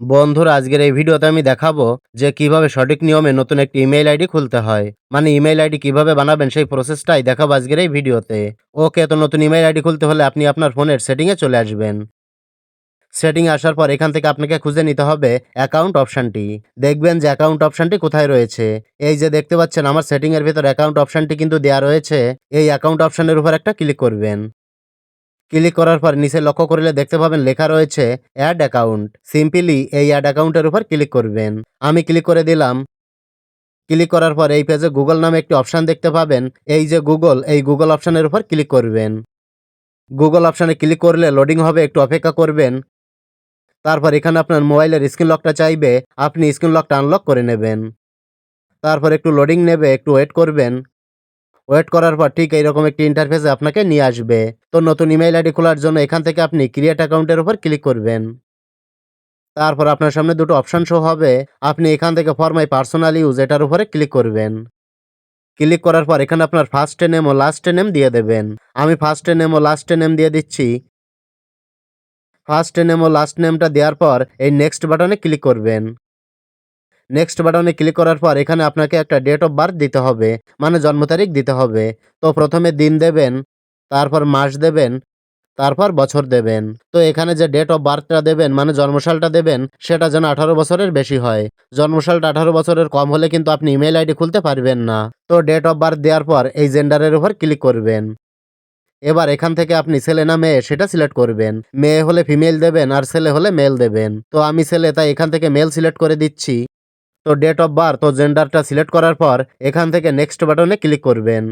বন্ধুরা, আজকের এই ভিডিওতে আমি দেখাবো যে কীভাবে সঠিক নিয়মে নতুন একটি ইমেইল আইডি খুলতে হয়। মানে ইমেইল আইডি কীভাবে বানাবেন সেই প্রসেসটাই দেখাবো আজকের এই ভিডিওতে। ওকে, তো নতুন ইমেইল আইডি খুলতে হলে আপনি আপনার ফোনের সেটিংয়ে চলে আসবেন। সেটিং আসার পর এখান থেকে আপনাকে খুঁজে নিতে হবে অ্যাকাউন্ট অপশানটি। দেখবেন যে অ্যাকাউন্ট অপশানটি কোথায় রয়েছে। এই যে দেখতে পাচ্ছেন, আমার সেটিংয়ের ভিতর অ্যাকাউন্ট অপশানটি কিন্তু দেওয়া রয়েছে। এই অ্যাকাউন্ট অপশানের উপর একটা ক্লিক করবেন। ক্লিক করার পর নিচে লক্ষ্য করলে দেখতে পাবেন লেখা রয়েছে অ্যাড অ্যাকাউন্ট। সিম্পলি এই অ্যাড অ্যাকাউন্টের উপর ক্লিক করবেন। আমি ক্লিক করে দিলাম। ক্লিক করার পর এই পেজে গুগল নামে একটি অপশান দেখতে পাবেন। এই যে গুগল এই গুগল অপশানের উপর ক্লিক করবেন। গুগল অপশানে ক্লিক করলে লোডিং হবে, একটু অপেক্ষা করবেন। তারপর এখানে আপনার মোবাইলের স্ক্রিন লকটা চাইবে। আপনি স্ক্রিন লকটা আনলক করে নেবেন। তারপর একটু লোডিং নেবে, একটু ওয়েট করবেন। ওয়েট করার পর ঠিক এইরকম একটি ইন্টারফেসে আপনাকে নিয়ে আসবে। তো নতুন ইমেইল আইডি খোলার জন্য এখান থেকে আপনি ক্রিয়েট অ্যাকাউন্টের উপর ক্লিক করবেন। তারপর আপনার সামনে দুটো অপশান শো হবে। আপনি এখান থেকে ফর মাই পার্সোনাল ইউজ এটার উপরে ক্লিক করবেন। ক্লিক করার পর এখানে আপনার ফার্স্ট নেম ও লাস্ট নেম দিয়ে দেবেন। আমি ফার্স্ট নেম ও লাস্ট নেম দিয়ে দিচ্ছি। ফার্স্ট নেম ও লাস্ট নেমটা দেওয়ার পর এই নেক্সট বাটনে ক্লিক করবেন। নেক্সট বাটনে ক্লিক করার পর এখানে আপনাকে একটা ডেট অফ বার্থ দিতে হবে মানে জন্ম তারিখ দিতে হবে। তো প্রথমে দিন দেবেন, তারপর মাস দেবেন, তারপর বছর দেবেন। তো এখানে যে ডেট অফ বার্থটা দেবেন মানে জন্মসালটা দেবেন, সেটা যেন আঠারো বছরের বেশি হয়। জন্মসালটা আঠারো বছরের কম হলে কিন্তু আপনি ইমেল আইডি খুলতে পারবেন না। তো ডেট অফ বার্থ দেওয়ার পর এই জেন্ডারের উপর ক্লিক করবেন। এবার এখান থেকে আপনি ছেলে না মেয়ে, সেটা সিলেক্ট করবেন। মেয়ে হলে ফিমেল দেবেন, আর ছেলে হলে মেল দেবেন। তো আমি ছেলে, তাই এখান থেকে মেল সিলেক্ট করে দিচ্ছি। তো ডেট অফ বার্থ ও জেন্ডারটা সিলেক্ট করার পর এখান থেকে নেক্সট বাটনে ক্লিক করবেন।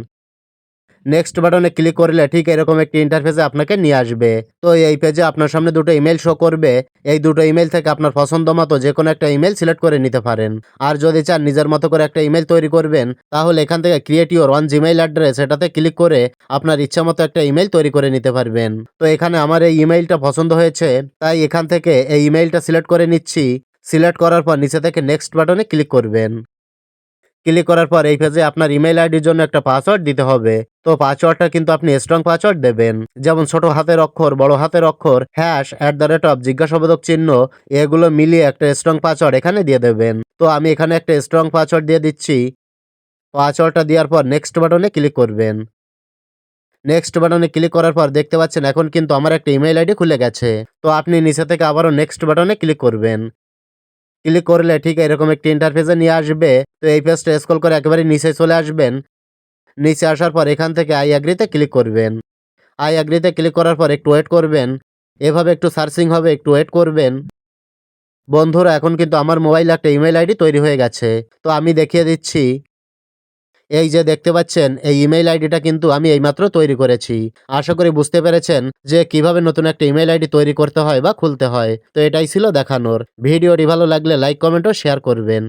নেক্সট বাটনে ক্লিক করলে ঠিক এরকম একটি ইন্টারফেসে আপনাকে নিয়ে আসবে। তো এই পেজে আপনার সামনে দুটো ইমেল শো করবে। এই দুটো ইমেল থেকে আপনার পছন্দ মতো যে কোনো একটা ইমেল সিলেক্ট করে নিতে পারেন। আর যদি চান নিজের মতো করে একটা ইমেল তৈরি করবেন, তাহলে এখান থেকে create your own Gmail address এটাতে ক্লিক করে আপনার ইচ্ছা মতো একটা ইমেল তৈরি করে নিতে পারবেন। তো এখানে আমার এই ইমেইলটা পছন্দ হয়েছে, তাই এখান থেকে এই ইমেইলটা সিলেক্ট করে নিচ্ছি। সিলেক্ট করার পর নিচে থেকে নেক্সট বাটনে ক্লিক করবেন। ক্লিক করার পর এই পেজে আপনার ইমেল আইডির জন্য একটা পাসওয়ার্ড দিতে হবে। তো পাসওয়ার্ডটা কিন্তু আপনি স্ট্রং পাসওয়ার্ড দেবেন। যেমন ছোট হাতের অক্ষর, বড় হাতের অক্ষর hash at the rate of জিজ্ঞাসাবোধক চিহ্ন, এগুলো মিলিয়ে একটা স্ট্রং পাসওয়ার্ড এখানে দিয়ে দেবেন। তো আমি এখানে একটা স্ট্রং পাসওয়ার্ড দিয়ে দিচ্ছি। পাসওয়ার্ডটা দেওয়ার পর নেক্সট বাটনে ক্লিক করবেন। নেক্সট বাটনে ক্লিক করার পর দেখতে পাচ্ছেন এখন কিন্তু আমার একটা ইমেল আইডি খুলে গেছে। তো আপনি নিচে থেকে আবারও নেক্সট বাটনে ক্লিক করবেন। ক্লিক করলে ঠিক এরকম একটি ইন্টারফেসে নিয়ে আসবে। তো এই পেজটা স্ক্রল করে একেবারে নিচে চলে আসবেন। নিচে আসার পর এখান থেকে আই অ্যাগ্রিতে ক্লিক করবেন। আই অ্যাগ্রিতে ক্লিক করার পর একটু ওয়েট করবেন। এভাবে একটু সার্চিং হবে, একটু ওয়েট করবেন। বন্ধুরা, এখন কিন্তু আমার মোবাইল একটা ইমেল আইডি তৈরি হয়ে গেছে। তো আমি দেখিয়ে দিচ্ছি। এই যে দেখতে পাচ্ছেন, এই ইমেইল আইডিটা কিন্তু আমি এইমাত্র তৈরি করেছি। আশা করি বুঝতে পেরেছেন যে কীভাবে নতুন একটা ইমেইল আইডি তৈরি করতে হয় বা খুলতে হয়। তো এটাই ছিল দেখানোর। ভিডিওটি ভালো লাগলে লাইক কমেন্ট ও শেয়ার করবেন।